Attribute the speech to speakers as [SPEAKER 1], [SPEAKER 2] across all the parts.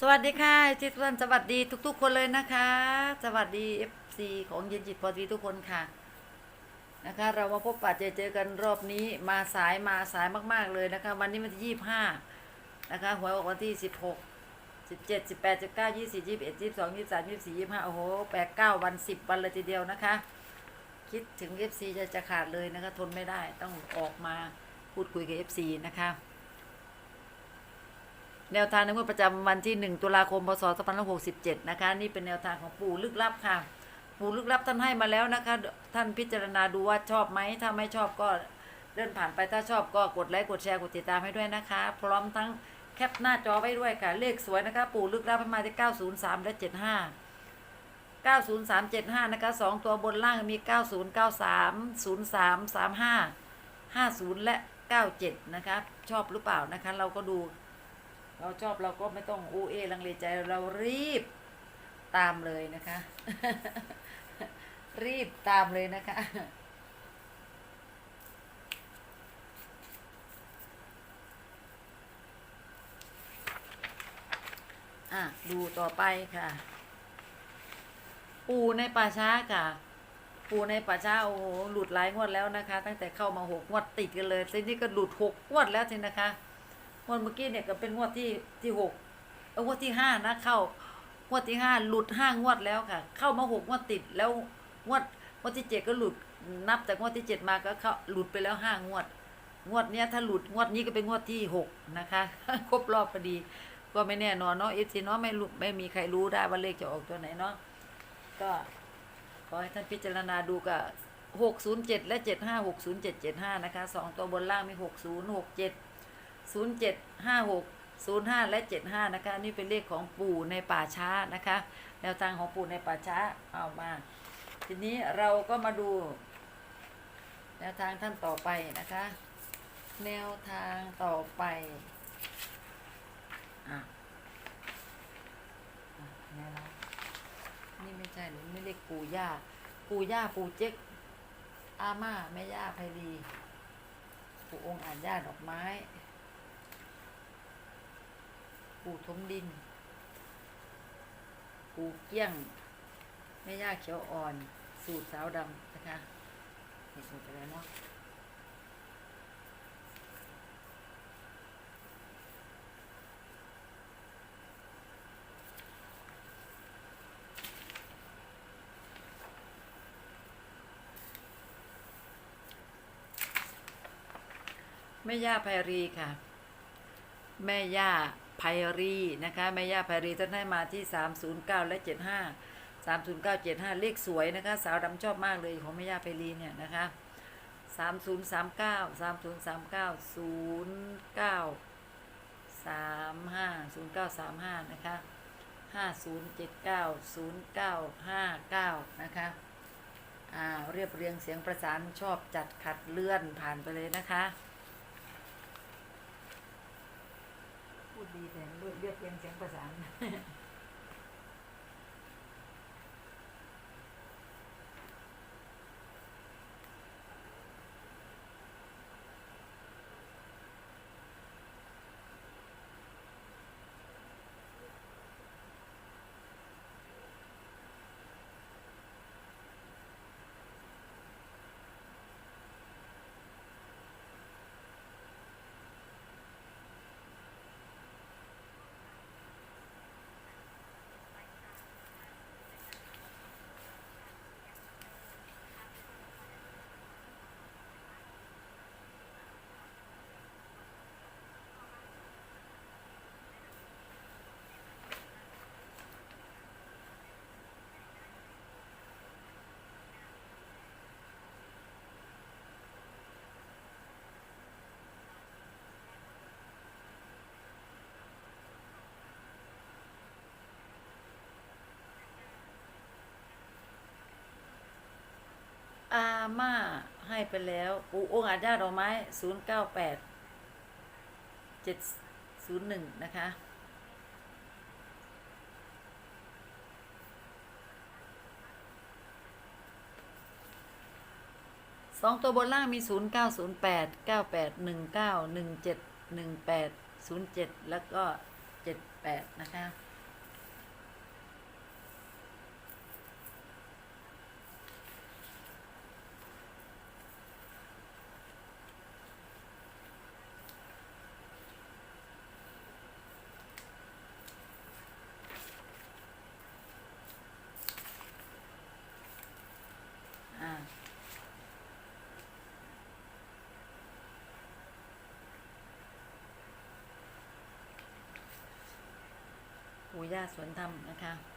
[SPEAKER 1] สวัสดีค่ะทุกท่านสวัสดีทุก ๆ คนเลยนะคะ สวัสดี FC ของเย็นจิตพอดีทุกคนค่ะ นะคะ เรามาพบปะเจอเจอกันรอบนี้มาสายมาสายมาก ๆเลยนะคะ วันนี้วันที่ยี่ห้านะคะหวยออกวันที่สิบหกสิบเจ็ดสิบแปดสิบเก้ายี่สิบยี่สิบเอ็ดยี่สิบสองยี่สิบสามยี่สิบสี่ยี่สิบห้าโอ้โหแปดเก้าวันสิบวันเลยทีเดียวนะคะ คิดถึง FC จะจะขาดเลยนะคะ ทนไม่ได้ต้องออกมาพูดคุยกับ FC นะคะ แนวทางในงวดประจำวันที่ 1 ตุลาคมพศ2567 นะคะ นี่เป็นแนวทางของปู่ลึกลับค่ะ ปู่ลึกลับท่านให้มาแล้วนะคะ ท่านพิจารณาดูว่าชอบไหม ถ้าไม่ชอบก็เลื่อนผ่านไปถ้าชอบก็กดไลค์กดแชร์กดติดตามให้ด้วยนะคะ พร้อมทั้งแคปหน้าจอไว้ด้วยค่ะ เลขสวยนะคะ ปู่ลึกลับให้มาที่ 903 และ 75 90375 นะคะ 2 ตัวบนล่างมี 9093 03 35 50 และ 97 นะคะ ชอบหรือเปล่านะคะ เราก็ดู เราชอบเราก็ไม่ต้องอูเอลังเลใจเรารีบตามเลยนะคะ รีบตามเลยนะคะอะดูต่อไปค่ะ ปูในป่าช้าค่ะ ปูในป่าช้าโอ้โหหลุดหลายงวดแล้วนะคะ ตั้งแต่เข้ามาหกงวดติดกันเลยทีนี้ก็หลุดหกงวดแล้วทีนะคะ งวดเมื่อกี้เนี่ยก็เป็นงวดที่ที่หกเอองวดที่ห้านะเข้างวดที่ห้าหลุดห้างวดแล้วค่ะ เข้ามาหกงวดติดแล้วงวดงวดที่เจ็ดก็หลุดนับจากงวดที่เจ็ดมาก็เข้าหลุดไปแล้วห้างวด งวดเนี้ยถ้าหลุดงวดนี้ก็เป็นงวดที่หกนะคะครบรอบพอดี ก็ไม่แน่นอนเนาะเอฟซีเนาะไม่รู้ไม่มีใครรู้ได้ว่าเลขจะออกตัวไหนเนาะก็ขอให้ท่านพิจารณาดูกับหกศูนย์เจ็ดและเจ็ดห้าหกศูนย์เจ็ดเจ็ดห้านะคะสองตัวบนล่างมีหกศูนย์หกเจ็ด ศูนย์เจ็ดห้าหกศูนย์ห้าและเจ็ดห้านะคะ นี่เป็นเลขของปู่ในป่าช้านะคะ แนวทางของปู่ในป่าช้าเอามา ทีนี้เราก็มาดู แนวทางท่านต่อไปนะคะ แนวทางต่อไปอะอ่นะนี่ไม่ใช่หรือไม่เรียกปู่ย่า ปู่ย่าปู่เจ๊กอาม่าแม่ย่าไพรีปู่องค์อาจย่าดอกไม้ ปู่ทมดิน ปูเกี้ยงแม่ย่าเขียวอ่อน สูตรสาวดำนะคะเห็นหมดไปแล้วเนาะแม่ย่าไพรีค่ะ แม่ย่า ไพรีนะคะแม่ย่าไพรีท่านให้มาที่ 309 และ 75 309 75 เลขสวยนะคะ สาวดำชอบมากเลยของแม่ย่าไพรีเนี่ยนะคะ3039 3039 09 35 0935 นะคะ 5079 0959 นะคะอ่าเรียบเรียงเสียงประสานชอบจัดขัดเลื่อนผ่านไปเลยนะคะ พูดดีแต่เรียบเรียบเรียงเสียงประสาน ม่าให้ไปแล้วปูองค์อาจญาดอกไม้098 701นย์หนึ่งนะคะสองตัวบนล่างมี 0 9 0 8 9 8 1 9 1 7 1 8 0 7 แล้วก็เจ็ดแปดนะคะ อ่า ปู่ ย่าสวนธรรมนะคะ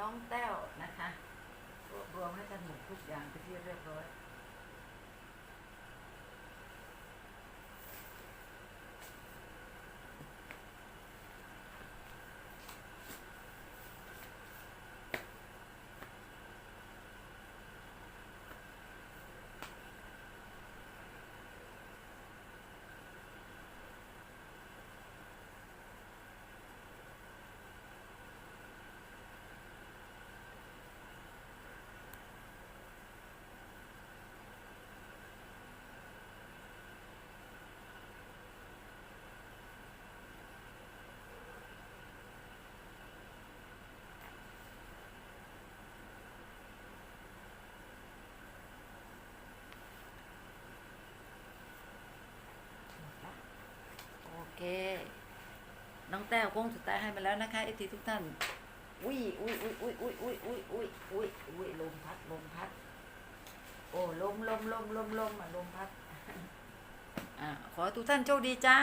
[SPEAKER 1] น้องแต้วนะคะรวบรวมให้สนุกทุกอย่างไปที่เรียบร้อย แต้วโค้งสุดท้ายให้มาแล้วนะคะเอฟทีทุกท่านอุ้ยอุ้ยอุ้ยอุ้ยอุ้ยอุ้ยอุ้ยอุ้ยอุ้ยอุ้ยลมพัดลมพัด โอ้ลมลมลมลมลมอะลมพัดอ่าขอทุกท่านโชคดีจ้า